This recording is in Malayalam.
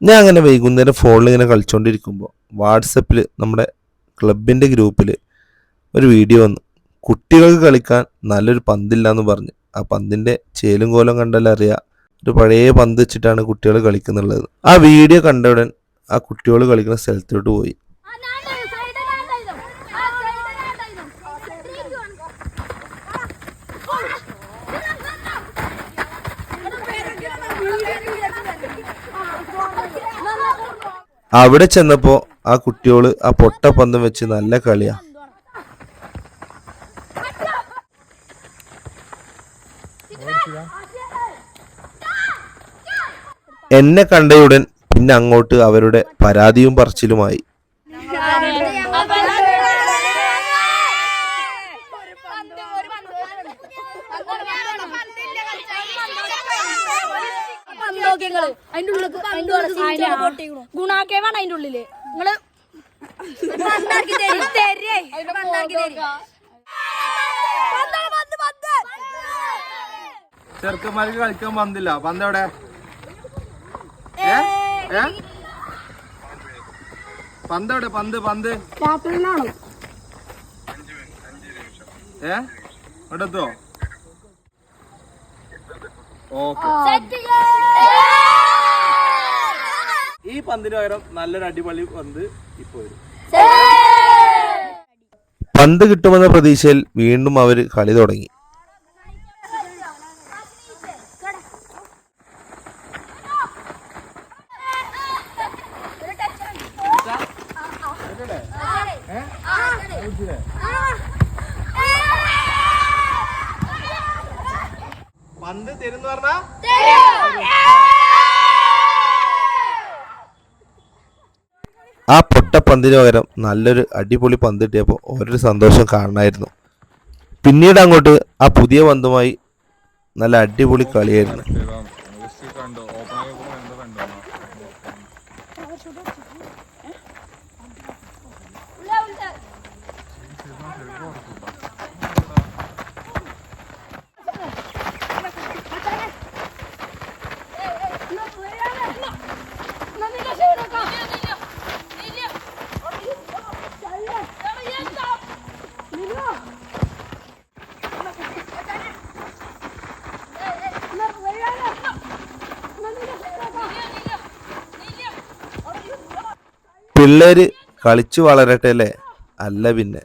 ഞാൻ അങ്ങനെ വൈകുന്നേരം ഫോണിൽ ഇങ്ങനെ കളിച്ചുകൊണ്ടിരിക്കുമ്പോൾ വാട്സപ്പിൽ നമ്മുടെ ക്ലബിന്റെ ഗ്രൂപ്പിൽ ഒരു വീഡിയോ വന്നു കുട്ടികൾക്ക് കളിക്കാൻ നല്ലൊരു പന്തില്ല എന്ന് പറഞ്ഞ് ആ പന്തിന്റെ ചേലും കോലം കണ്ടാൽ അറിയാം ഒരു പഴയ പന്ത് വെച്ചിട്ടാണ് കുട്ടികൾ കളിക്കുന്നുള്ളത്. ആ വീഡിയോ കണ്ട ഉടൻ ആ കുട്ടികൾ കളിക്കുന്ന സ്ഥലത്തോട്ട് പോയി. അവിടെ ചെന്നപ്പോ ആ കുട്ടിയോൾ ആ പൊട്ട പന്തം വെച്ച് നല്ല കളിയാ. എന്നെ കണ്ടയുടൻ പിന്നെ അങ്ങോട്ട് അവരുടെ പരാതിയും പറച്ചിലുമായി. അതിന്റെ ഉള്ളിൽ അതിന്റെ ഉള്ളിൽ ഗുണാക്കേവാണ് അതിന്റെ ഉള്ളിൽ. നിങ്ങൾ ചെറുക്കന്മാർക്ക് കളിക്കാൻ പന്തില്ല. പന്ത് എവിടെ ഏ? പന്ത് എവിടെ? പന്ത് പന്ത്. ഏ? ഇവിടെ എത്തുവോ ഓക്കെ ഈ പന്തിന് പകരം നല്ലൊരു അടിപൊളി പന്ത് ഇപ്പൊ വരും. പന്ത് കിട്ടുമെന്ന പ്രതീക്ഷയിൽ വീണ്ടും അവർ കളി തുടങ്ങി. പന്ത് തരുന്ന് പറഞ്ഞാ? ആ പൊട്ട പന്തിന് പകരം നല്ലൊരു അടിപൊളി പന്ത് കിട്ടിയപ്പോൾ ഓരോരു സന്തോഷം കാണണമായിരുന്നു പിന്നീട് അങ്ങോട്ട് ആ പുതിയ പന്തുമായി നല്ല അടിപൊളി കളിയായിരുന്നു. പിള്ളേര് കളിച്ചു വളരട്ടെ അല്ലേ? അല്ല പിന്നെ.